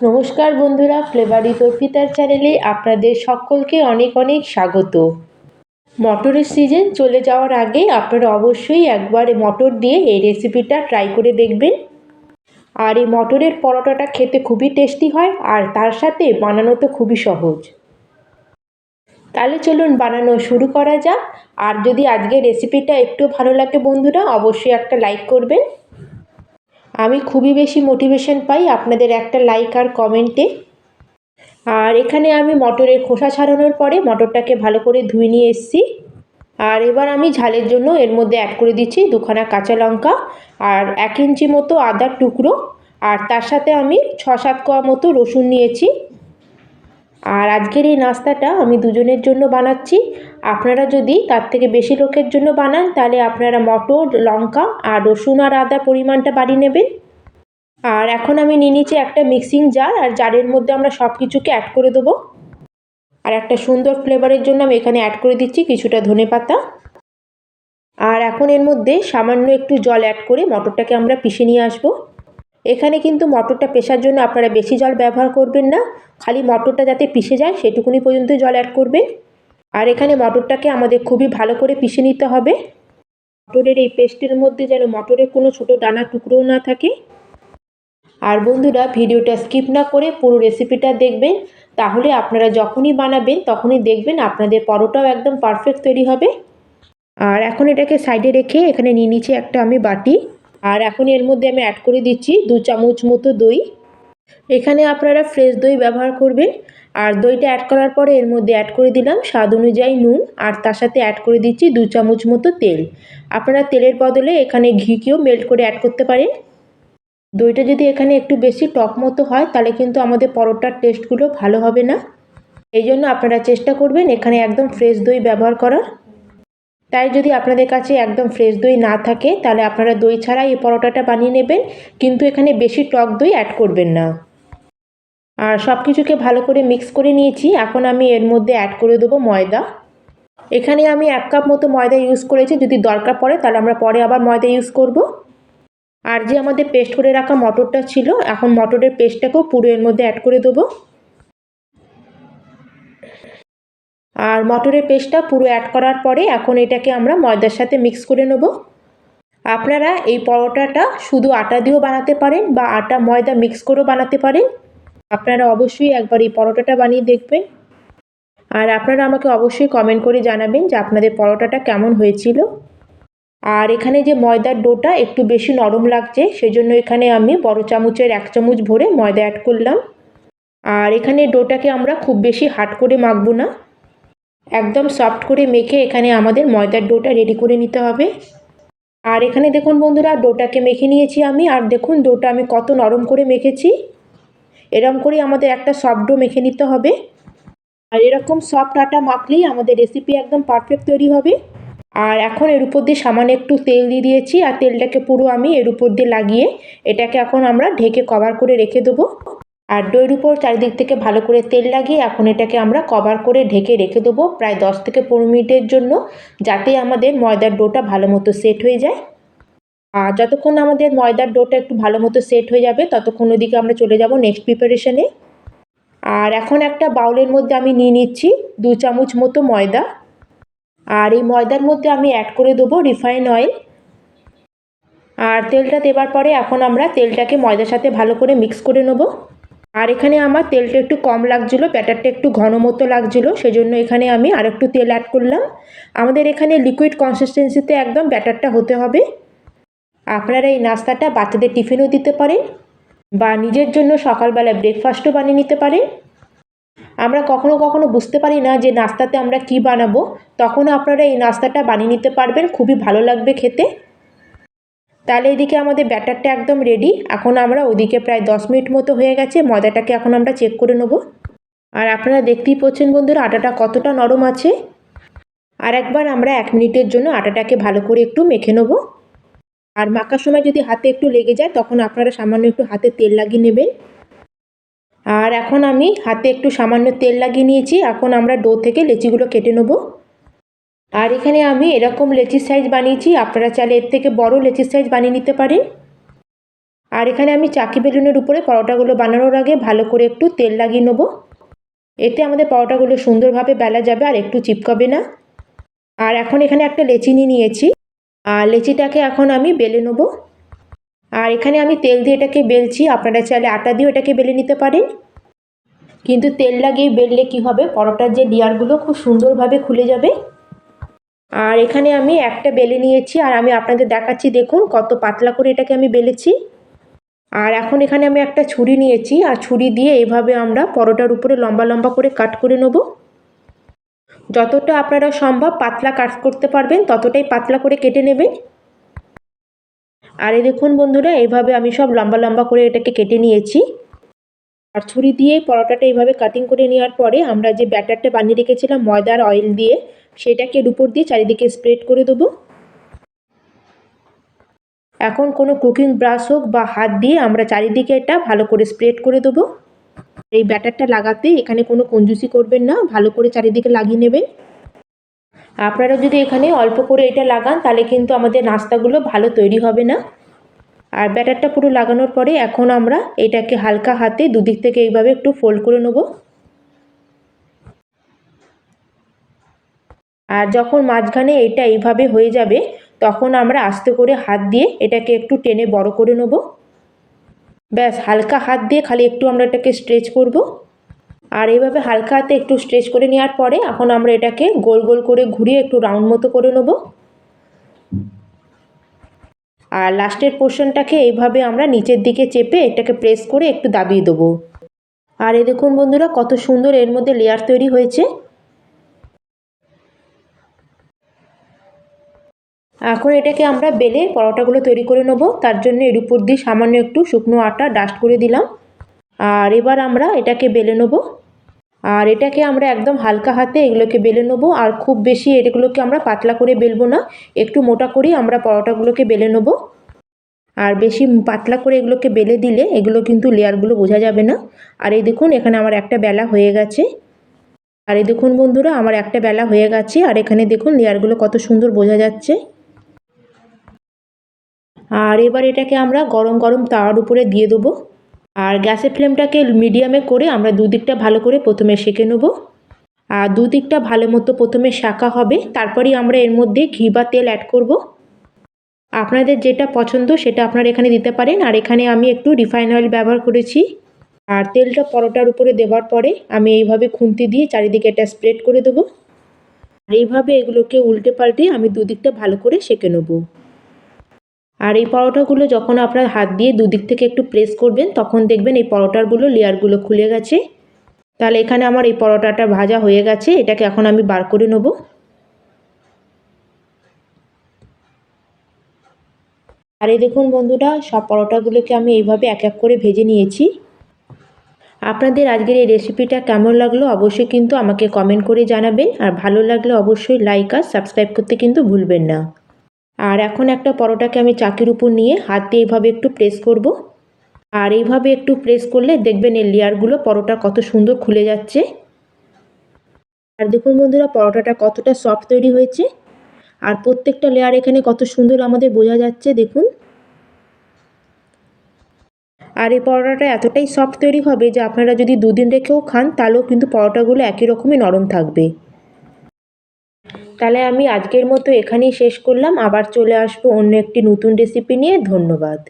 নমস্কার বন্ধুরা ফ্লেভারি তর্পিতার চ্যানেলে আপনাদের সকলকে অনেক অনেক স্বাগত। মটরের সিজন চলে যাওয়ার আগে আপনারা অবশ্যই একবার মটর দিয়ে এই রেসিপিটা ট্রাই করে দেখবেন। আর এই মটরের পরোটাটা খেতে খুবই টেস্টি হয়, আর তার সাথে বানানো তো খুবই সহজ। তাহলে চলুন বানানো শুরু করা যাক। আর যদি আজকের রেসিপিটা একটু ভালো লাগে বন্ধুরা, অবশ্যই একটা লাইক করবেন। আমি খুবই বেশি মোটিভেশন পাই আপনাদের একটা লাইক আর কমেন্টে আর এখানে আমি মটরের খোসা ছাড়ানোর পরে মটরটাকে ভালো করে ধুয়ে নিয়ে এসছি। আর এবার আমি ঝালের জন্য এর মধ্যে অ্যাড করে দিচ্ছি দুখানা কাঁচা লঙ্কা আর এক ইঞ্চি মতো আদার টুকরো। আর তার সাথে আমি ছ সাত কোয়া মতো রসুন নিয়েছি। আর আজকের এই নাস্তাটা আমি দুজনের জন্য বানাচ্ছি। আপনারা যদি তার থেকে বেশি লোকের জন্য বানান, তাহলে আপনারা মটর, লঙ্কা আর রসুন আর আদা পরিমাণটা বাড়িয়ে নেবেন। আর এখন আমি নিয়ে নিচ্ছি একটা মিক্সিং জার, আর জারের মধ্যে আমরা সব কিছুকে অ্যাড করে দেবো। আর একটা সুন্দর ফ্লেভারের জন্য আমি এখানে অ্যাড করে দিচ্ছি কিছুটা ধনে পাতা। আর এখন এর মধ্যে সামান্য একটু জল অ্যাড করে মটরটাকে আমরা পিষে নিয়ে আসব। এখানে কিন্তু মটরটা পেশার জন্য আপনারা বেশি জল ব্যবহার করবেন না। খালি মটরটা যাতে পিষে যায়, সেটুকুনি পর্যন্ত জল অ্যাড করবেন। আর এখানে মটরটাকে আমাদের খুবই ভালো করে পিষে নিতে হবে। মটরের এই পেস্টের মধ্যে যেন মটরের কোনো ছোটো দানা টুকরোও না থাকে। আর বন্ধুরা, ভিডিওটা স্কিপ না করে পুরো রেসিপিটা দেখবেন। তাহলে আপনারা যখনই বানাবেন, তখনই দেখবেন আপনাদের পরোটাও একদম পারফেক্ট তৈরি হবে। আর এখন এটাকে সাইডে রেখে এখানে নিয়ে নিচ্ছি একটা আমি বাটি। আর এখন এর মধ্যে আমি অ্যাড করে দিচ্ছি দু চামচ মতো দই। এখানে আপনারা ফ্রেশ দই ব্যবহার করবেন। আর দইটা অ্যাড করার পরে এর মধ্যে অ্যাড করে দিলাম স্বাদ অনুযায়ী নুন। আর তার সাথে অ্যাড করে দিচ্ছি দু চামচ মতো তেল। আপনারা তেলের বদলে এখানে ঘিকেও মেল্ট করে অ্যাড করতে পারেন। দইটা যদি এখানে একটু বেশি টক মতো হয়, তাহলে কিন্তু আমাদের পরোটার টেস্টগুলো ভালো হবে না। এই জন্য আপনারা চেষ্টা করবেন এখানে একদম ফ্রেশ দই ব্যবহার করার। তাই যদি আপনাদের কাছে একদম ফ্রেশ দই না থাকে, তাহলে আপনারা দই ছাড়া এই পরোটাটা বানিয়ে নেবেন, কিন্তু এখানে বেশি টক দই অ্যাড করবেন না। আর সব কিছুকে ভালো করে মিক্স করে নিয়েছি, এখন আমি এর মধ্যে অ্যাড করে দেবো ময়দা। এখানে আমি এক কাপ মতো ময়দা ইউজ করেছি, যদি দরকার পড়ে, তাহলে আমরা পরে আবার ময়দা ইউজ করব। আর যে আমাদের পেস্ট করে রাখা মটরটা ছিল, এখন মটরের পেস্টটাকেও পুরো এর মধ্যে অ্যাড করে দেবো। আর মটরের পেস্টটা পুরো অ্যাড করার পরে এখন এটাকে আমরা ময়দার সাথে মিক্স করে নেব। আপনারা এই পরোটাটা শুধু আটা দিয়েও বানাতে পারেন বা আটা ময়দা মিক্স করেও বানাতে পারেন। আপনারা অবশ্যই একবার এই পরোটাটা বানিয়ে দেখবেন। আর আপনারা আমাকে অবশ্যই কমেন্ট করে জানাবেন যে আপনাদের পরোটাটা কেমন হয়েছিল। আর এখানে যে ময়দার ডোটা একটু বেশি নরম লাগছে, সেজন্য এখানে আমি বড় চামচের এক চামচ ভরে ময়দা অ্যাড করলাম। আর এখানে ডোটাকে আমরা খুব বেশি হাট করে মাখবো না। একদম সফট করে মেখে এখানে আমাদের ময়দার ডোটা রেডি করে নিতে হবে। আর এখানে দেখুন বন্ধুরা, ডোটাকে মেখে নিয়েছি আমি। আর দেখুন ডোটা আমি কত নরম করে মেখেছি। এরকম করে আমাদের একটা সফট ডো মেখে নিতে হবে। আর এরকম সফট আটা মাখলেই আমাদের রেসিপি একদম পারফেক্ট তৈরি হবে। আর এখন এর উপর দিয়ে সামান্য একটু তেল দিয়ে দিয়েছি। আর তেলটাকে পুরো আমি এর উপর দিয়ে লাগিয়ে এটাকে এখন আমরা ঢেকে কভার করে রেখে দেবো। আর দইয়ের উপর চারিদিক থেকে ভালো করে তেল লাগিয়ে এখন এটাকে আমরা কভার করে ঢেকে রেখে দেবো প্রায় দশ থেকে পনেরো মিনিটের জন্য, যাতে আমাদের ময়দার ডোটা ভালো মতো সেট হয়ে যায়। আর যতক্ষণ আমাদের ময়দার ডোটা একটু ভালো মতো সেট হয়ে যাবে, ততক্ষণ ওদিকে আমরা চলে যাব নেক্সট প্রিপারেশনে আর এখন একটা বাউলের মধ্যে আমি নিয়ে নিচ্ছি দু চামচ মতো ময়দা। আর এই ময়দার মধ্যে আমি অ্যাড করে দেবো রিফাইন অয়েল আর তেলটা দেবার পরে এখন আমরা তেলটাকে ময়দার সাথে ভালো করে মিক্স করে নেব। আর এখানে আমার তেলটা একটু কম লাগছিল, ব্যাটারটা একটু ঘন মতো লাগছিল, সেজন্য এখানে আমি আর একটু তেল অ্যাড করলাম। আমাদের এখানে লিকুইড কনসিস্টেন্সিতে একদম ব্যাটারটা হতে হবে। আপনারা এই নাস্তাটা বাচ্চাদের টিফিনও দিতে পারেন বা নিজের জন্য সকালবেলা ব্রেকফাস্টও বানিয়ে নিতে পারেন। আমরা কখনো কখনো বুঝতে পারি না যে নাস্তাতে আমরা কি বানাবো। তখন আপনারা এই নাস্তাটা বানিয়ে নিতে পারবেন, খুবই ভালো লাগবে খেতে। তাহলে এদিকে আমাদের ব্যাটারটা একদম রেডি এখন আমরা ওদিকে প্রায় দশ মিনিট মতো হয়ে গেছে, ময়দাটাকে এখন আমরা চেক করে নেব। আর আপনারা দেখতেই পাচ্ছেন বন্ধুরা, আটাটা কতটা নরম আছে। আর একবার আমরা এক মিনিটের জন্য আটাটাকে ভালো করে একটু মেখে নেব। আর মাখার সময় যদি হাতে একটু লেগে যায়, তখন আপনারা সামান্য একটু হাতে তেল লাগিয়ে নেবেন। আর এখন আমি হাতে একটু সামান্য তেল লাগিয়ে নিয়েছি। এখন আমরা ডো থেকে লেচিগুলো কেটে নেব। আর এখানে আমি এরকম লেচির সাইজ বানিয়েছি, আপনারা চাইলে এর থেকে বড় লেচির সাইজ বানিয়ে নিতে পারেন। আর এখানে আমি চাকি বেলুনের উপরে পরোটাগুলো বানানোর আগে ভালো করে একটু তেল লাগিয়ে নেব। এতে আমাদের পরোটাগুলো সুন্দরভাবে বেলা যাবে আর একটু চিপকাবে না। আর এখন এখানে একটা লেচি নিয়ে নিয়েছি। আর লেচিটাকে এখন আমি বেলে নেব। আর এখানে আমি তেল দিয়ে এটাকে বেলছি, আপনারা চাইলে আটা দিয়েও এটাকে বেলে নিতে পারেন। কিন্তু তেল লাগিয়ে বেললে কি হবে? পরোটার যে লেয়ারগুলো খুব সুন্দরভাবে খুলে যাবে। আর এখানে আমি একটা বেলে নিয়েছি, আর আমি আপনাদের দেখাচ্ছি, দেখুন কত পাতলা করে এটাকে আমি বেলেছি। আর এখন এখানে আমি একটা ছুরি নিয়েছি, আর ছুরি দিয়ে এইভাবে আমরা পরোটার উপরে লম্বা লম্বা করে কাট করে নেব। যতটা আপনারা সম্ভব পাতলা কাট করতে পারবেন, ততটাই পাতলা করে কেটে নেবেন। আর এই দেখুন বন্ধুরা, এইভাবে আমি সব লম্বা লম্বা করে এটাকে কেটে নিয়েছি। আর ছুরি দিয়ে পরোটাটা এইভাবে কাটিং করে নেওয়ার পরে আমরা যে ব্যাটারটা বানিয়ে রেখেছিলাম, ময়দার অয়েল দিয়ে সেটাকে এর উপর দিয়ে চারিদিকে স্প্রেড করে দেবো। এখন কোনো কুকিং ব্রাশ হোক বা হাত দিয়ে আমরা চারিদিকে এটা ভালো করে স্প্রেড করে দেবো। এই ব্যাটারটা লাগাতে এখানে কোনো কঞ্জুসি করবেন না, ভালো করে চারিদিকে লাগিয়ে নেবেন। আপনারা যদি এখানে অল্প করে এটা লাগান, তাহলে কিন্তু আমাদের নাস্তাগুলো ভালো তৈরি হবে না। আর ব্যাটারটা পুরো লাগানোর পরে এখন আমরা এটাকে হালকা হাতে দুদিক থেকে এইভাবে একটু ফোল্ড করে নেব। আর যখন মাঝখানে এটা এইভাবে হয়ে যাবে, তখন আমরা আস্তে করে হাত দিয়ে এটাকে একটু টেনে বড় করে নেব। ব্যাস, হালকা হাত দিয়ে খালি একটু আমরা এটাকে স্ট্রেচ করব। আর এইভাবে হালকা হাতে একটু স্ট্রেচ করে নেওয়ার পরে এখন আমরা এটাকে গোল গোল করে ঘুরিয়ে একটু রাউন্ড মতো করে নেব। আর লাস্টের পোর্শনটাকে এইভাবে আমরা নিচের দিকে চেপে এটাকে প্রেস করে একটু দাবিয়ে দেবো। আর এই দেখুন বন্ধুরা, কত সুন্দর এর মধ্যে লেয়ার তৈরি হয়েছে। এখন এটাকে আমরা বেলে পরোটাগুলো তৈরি করে নেব। তার জন্য এর উপর দিয়ে সামান্য একটু শুকনো আটা ডাস্ট করে দিলাম। আর এবার আমরা এটাকে বেলে নেব। আর এটাকে আমরা একদম হালকা হাতে এগুলোকে বেলে নেব। আর খুব বেশি এগুলোকে আমরা পাতলা করে বেলবো না। একটু মোটা করেই আমরা পরোটাগুলোকে বেলে নেব। আর বেশি পাতলা করে এগুলোকে বেলে দিলে এগুলো কিন্তু লেয়ারগুলো বোঝা যাবে না। আর এই দেখুন, এখানে আমার একটা বেলা হয়ে গেছে। আর এই দেখুন বন্ধুরা, আমার একটা বেলা হয়ে গেছে। আর এখানে দেখুন লেয়ারগুলো কত সুন্দর বোঝা যাচ্ছে। আর এবার এটাকে আমরা গরম গরম তাওয়ার উপরে দিয়ে দেবো। আর গ্যাসের ফ্লেমটাকে মিডিয়ামে করে আমরা দুদিকটা ভালো করে প্রথমে সেঁকে নেব। আর দুদিকটা ভালো মতো প্রথমে শাঁকা হবে, তারপরেই আমরা এর মধ্যে ঘি বা তেল অ্যাড করব। আপনাদের যেটা পছন্দ সেটা আপনারা এখানে দিতে পারেন। আর এখানে আমি একটু রিফাইন অয়েল ব্যবহার করেছি। আর তেলটা পরোটার উপরে দেওয়ার পরে আমি এইভাবে খুন্তি দিয়ে চারিদিকে এটা স্প্রেড করে দেবো। আর এইভাবে এগুলোকে উল্টে পাল্টে আমি দুদিকটা ভালো করে সেঁকে নেব। আর এই পরোটাগুলো যখন আপনার হাত দিয়ে দুদিক থেকে একটু প্রেস করবেন, তখন দেখবেন এই পরোটারগুলো লেয়ারগুলো খুলে গেছে। তাহলে এখানে আমার এই পরোটাটা ভাজা হয়ে গেছে, এটাকে এখন আমি বার করে নেব। আর এই দেখুন বন্ধুরা, সব পরোটাগুলোকে আমি এইভাবে এক এক করে ভেজে নিয়েছি। আপনাদের আজকের এই রেসিপিটা কেমন লাগল অবশ্যই কিন্তু আমাকে কমেন্ট করে জানাবেন, আর ভালো লাগলে অবশ্যই লাইক আর সাবস্ক্রাইব করতে কিন্তু ভুলবেন না। আর এখন একটা পরোটাকে আমি চাকির উপর নিয়ে হাত দিয়ে এইভাবে একটু প্রেস করব। আর এইভাবে একটু প্রেস করলে দেখবেন এই লেয়ারগুলো পরোটা কত সুন্দর খুলে যাচ্ছে। আর দেখুন বন্ধুরা, পরোটাটা কতটা সফট তৈরি হয়েছে। আর প্রত্যেকটা লেয়ার এখানে কত সুন্দর আমাদের বোঝা যাচ্ছে, দেখুন। আর এই পরোটাটা এতটাই সফট তৈরি হবে যে আপনারা যদি দুদিন রেখেও খান, তাহলেও কিন্তু পরোটাগুলো একই রকমই নরম থাকবে। তাহলে আমি আজকের মতো এখানেই শেষ করলাম। আবার চলে আসব অন্য একটি নতুন রেসিপি নিয়ে। ধন্যবাদ।